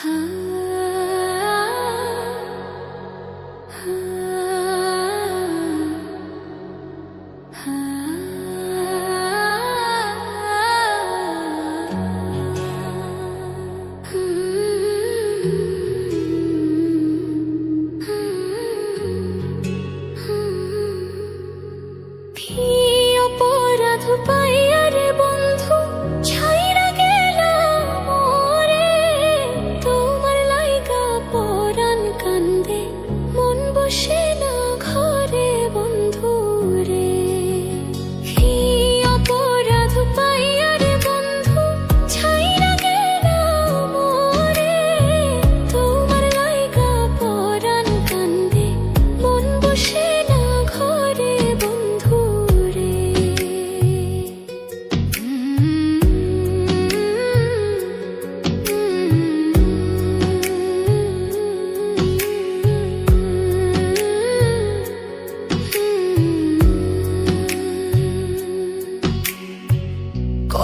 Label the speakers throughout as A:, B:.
A: 怕、啊。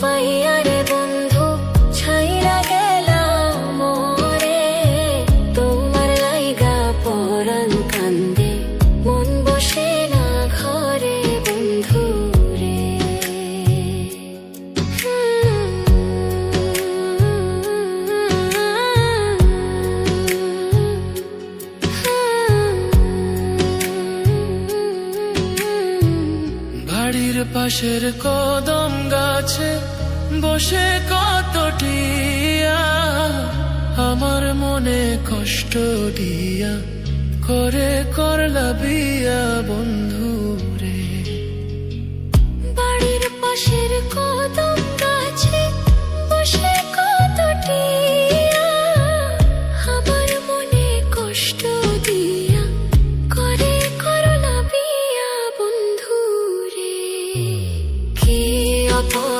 A: পাইয়া বন্ধু ছাইরা গেলাম মোরে তোমার লাইগা পরাণ কান্দে মন বসে না ঘরে বন্ধু রে
B: পাশের কদম গাছে বসে কত টিয়া আমার মনে কষ্ট দিয়া, করে করলা বিয়া বন্ধু রে
A: বাড়ির পাশের কদম loco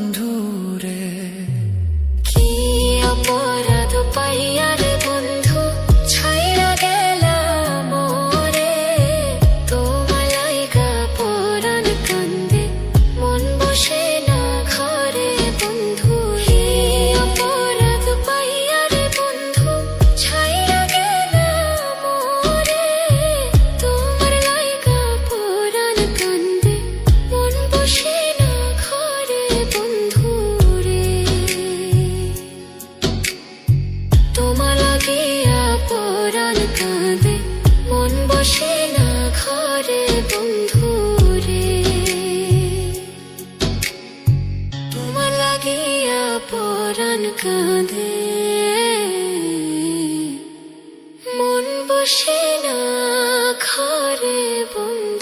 A: তোমার লাগিয়া কাঁদে। মন বসে না ঘরে বন্ধুরে। তোমার লাগিয়া কাঁদে। মন বসে না ঘরে বন্ধু